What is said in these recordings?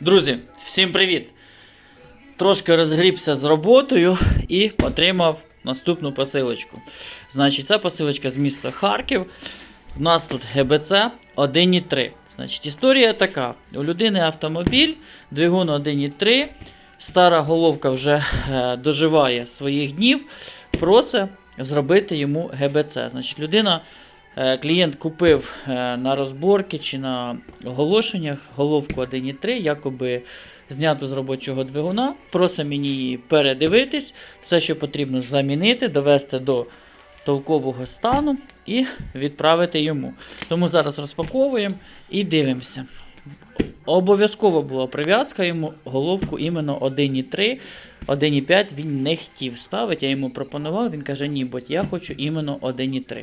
Друзі, всім привіт! Трошки розгрібся з роботою і отримав наступну посилочку. Значить, це посилочка з міста Харків. У нас тут ГБЦ 1.3. Значить, історія така: у людини автомобіль, двигун 1.3, стара головка вже е, доживає своїх днів, просить зробити йому ГБЦ. Значить, людина. Е, Клієнт купив е, на розборки чи на оголошеннях головку 1.3, якоби зняту з робочого двигуна. Просить мені її передивитись, все, що потрібно замінити, довести до толкового стану і відправити йому. Тому зараз розпаковуємо і дивимося. Обов'язково була прив'язка йому головку іменно 1.3. 1.5 він не хотів ставити, я йому пропонував, він каже, ні, бо я хочу іменно 1.3.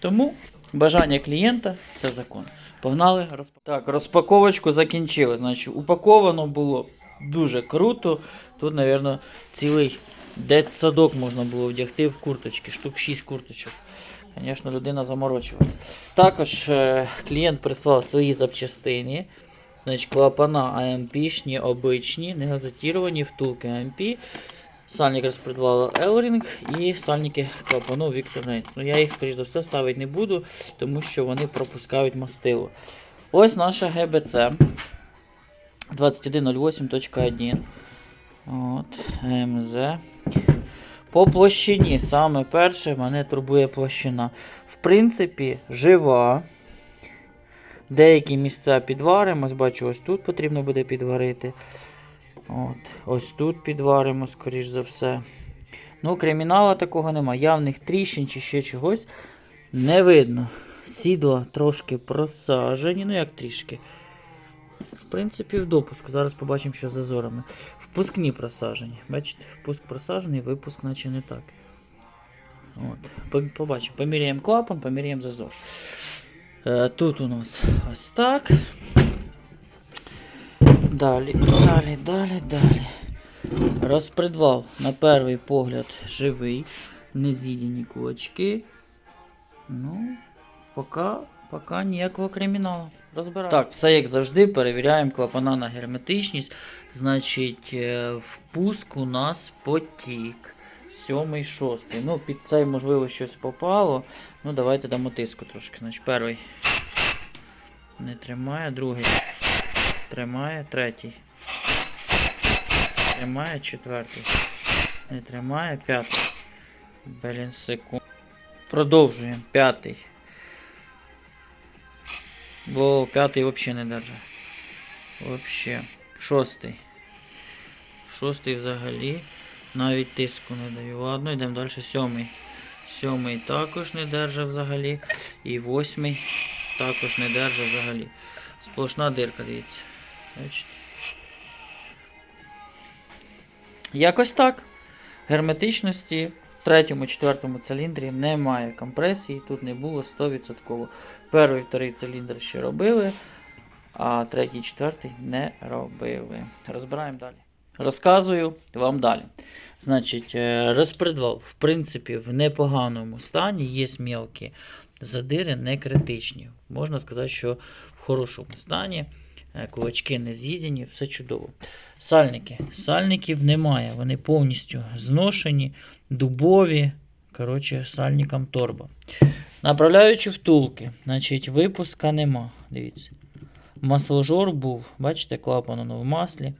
Тому бажання клієнта це закон. Погнали. Розп... Так, розпаковочку закінчили. Значить, упаковано було дуже круто. Тут, мабуть, цілий дитсадок можна було вдягти в курточки, штук 6 курточок. Звісно, людина заморочилась. Також е, клієнт прислав свої запчастини. Значить, клапана АМПшні, обичні, не газотіровані, втулки АМП. Сальник розпредвала Elring і сальники клапану Nates. Ну я їх, скоріш за все, ставити не буду, тому що вони пропускають мастило. Ось наша ГБЦ 2108.1. От, МЗ. По площині, саме перше, мене турбує площина. В принципі, жива. Деякі місця підваримось, бачу, ось тут потрібно буде підварити. От, Ось тут підваримо, скоріш за все. Ну, кримінала такого нема. Явних тріщин чи ще чогось не видно. Сідла трошки просажені. Ну, як трішки. В принципі, в допуск. Зараз побачимо, що з зазорами. Впускні просажені. Бачите, впуск просажений, випуск, наче не так. От. Побачимо. Поміряємо клапан, поміряємо зазор. Е, Тут у нас ось так. Далі, далі, далі, далі. Розпредвал на перший погляд живий. Не з'їдені кулачки. Ну, поки, поки ніякого криміналу. Розбираємо. Так, все як завжди, перевіряємо клапана на герметичність. Значить, е, впуск у нас потік. Сьомий, шостий. Ну, під цей, можливо, щось попало. Ну, давайте дамо тиску трошки. Значить, перший не тримає, другий тримає, третій. Тримає, четвертий. Не тримає, п'ятий. Блін, секунд. Продовжуємо. П'ятий. Бо п'ятий взагалі не держить. Вообще. Шостий. Шостий взагалі. Навіть тиску не даю. Ладно, йдемо далі. Сьомий. Сьомий також не держить взагалі. І восьмий також не держить взагалі. Сплошна дирка, дивіться. Бачите? Якось так. Герметичності в третьому, четвертому циліндрі немає компресії, тут не було 100%. Перший, вторий циліндр ще робили, а третій, четвертий не робили. Розбираємо далі. Розказую вам далі. Значить, е, розпредвал, в принципі, в непоганому стані, є мілкі задири, не критичні. Можна сказати, що в хорошому стані. Е, Кулачки не з'їдені, все чудово. Сальники. Сальників немає, вони повністю зношені, дубові. Коротше, сальникам торба. Направляючи втулки, значить, випуска нема. Дивіться. Масложор був, бачите, клапан воно в маслі.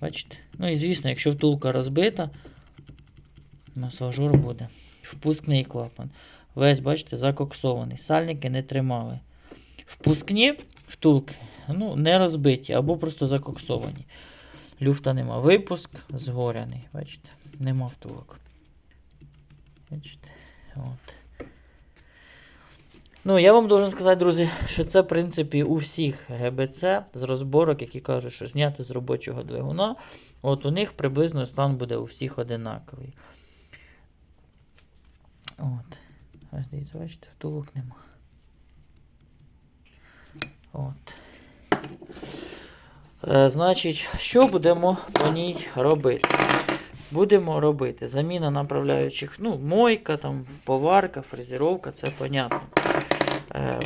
Бачите? Ну і звісно, якщо втулка розбита, масложор буде. Впускний клапан. Весь, бачите, закоксований. Сальники не тримали. Впускні втулки ну, не розбиті або просто закоксовані. Люфта нема. Випуск згоряний. Бачите? Нема втулок. Бачите? От. Ну, я вам должен сказати, друзі, що це, в принципі, у всіх ГБЦ з розборок, які кажуть, що зняти з робочого двигуна, от у них приблизно стан буде у всіх одинаковий. От. Ось дивіться, бачите, втулок нема. От. Е, значить, що будемо по ній робити? Будемо робити заміна направляючих, ну, мойка, там, поварка, фрезеровка, це понятно. Е,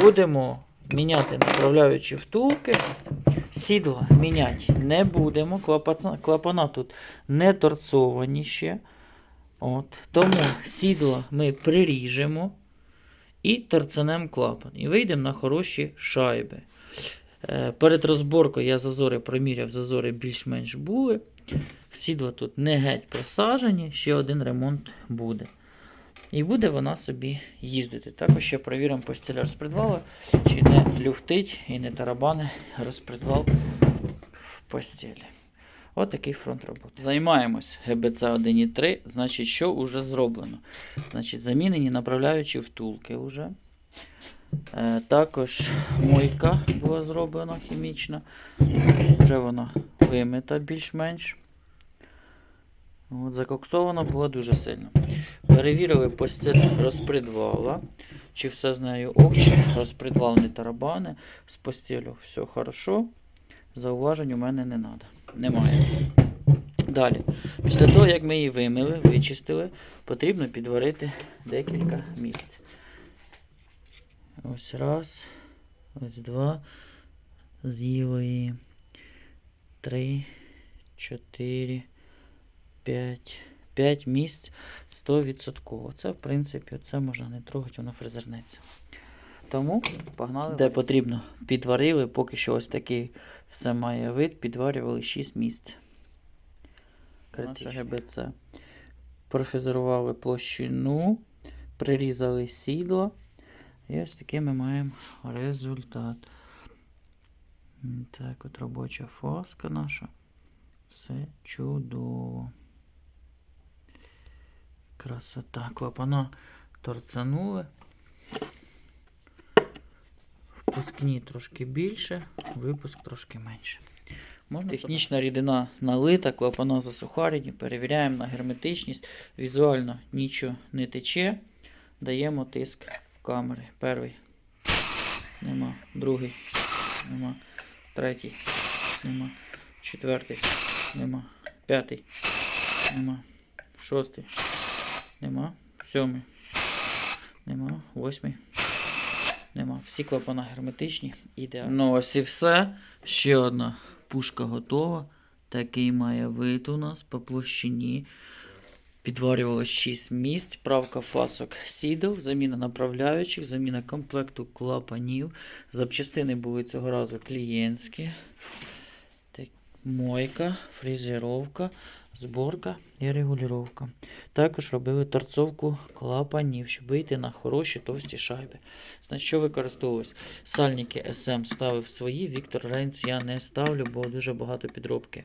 будемо міняти направляючі втулки. Сідло міняти не будемо. Клапана тут не торцовані ще. От. Тому сідло ми приріжемо і торцанемо клапан. І вийдемо на хороші шайби. Е, Перед розборкою я зазори проміряв, зазори більш-менш були. Сідла тут не геть просажені, ще один ремонт буде. І буде вона собі їздити. Також ще перевіримо постіль розпредвалу, чи не люфтить і не тарабани розпредвал в постілі. От такий фронт роботи. Займаємось ГБЦ 1.3, значить, що вже зроблено? Значить, замінені направляючі втулки вже. Е, також мойка була зроблена хімічна. Вже вона вимита більш-менш. От, закоксована була дуже сильно. Перевірили постіль розпредвала, чи все з нею ок, чи розпредвал не тарабани. З постілю все хорошо. Зауважень у мене не надо. немає. Далі. Після того, як ми її вимили, вичистили, потрібно підварити декілька місць. Ось раз, ось два. З'їло її. Три, чотири, п'ять. П'ять місць 100%. Це, в принципі, це можна не трогати, воно фрезернеться. Тому погнали. Де потрібно, підварили, поки що ось такий все має вид, підварювали 6 місць. Наше ГБЦ. Профрезерували площину, прирізали сідло. І ось такий ми маємо результат. Так, от робоча фаска наша. Все чудово. Красота. Клапана торцанули. Впускні трошки більше, випуск трошки менше. Можна Технічна рідина налита, клапана засухарені, перевіряємо на герметичність. Візуально нічого не тече. Даємо тиск в камери. Перший. Нема. Другий. Нема. Третій. Нема. Четвертий. Нема. П'ятий. Нема. Шостий. Нема. Сьомий. Нема. Восьмий. Нема. Всі клапана герметичні. Ідеально. Ну ось і все. Ще одна пушка готова. Такий має вид у нас по площині. Підварювалось 6 місць, правка фасок сідел, заміна направляючих, заміна комплекту клапанів. Запчастини були цього разу клієнтські. Так, мойка, фрезеровка, зборка і регулювання. Також робили торцовку клапанів, щоб вийти на хороші товсті шайби. Значить, що використовувалось? Сальники SM ставив свої, Віктор Рейнс я не ставлю, бо дуже багато підробки.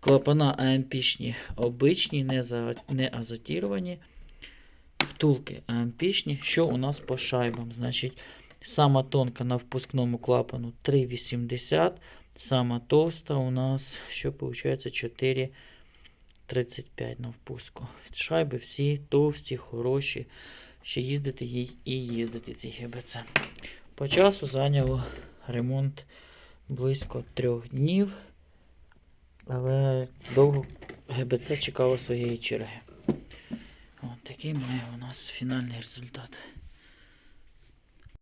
Клапана АМПшні обичні, не, за, не азотіровані. Втулки АМПшні. Що у нас по шайбам? Значить, сама тонка на впускному клапану 3,80. Сама товста у нас, що виходить, 4,35 на впуску. Шайби всі товсті, хороші. Ще їздити їй і їздити ці ГБЦ. По часу зайняло ремонт близько трьох днів. Але довго ГБЦ чекало своєї черги. От такий має у нас фінальний результат.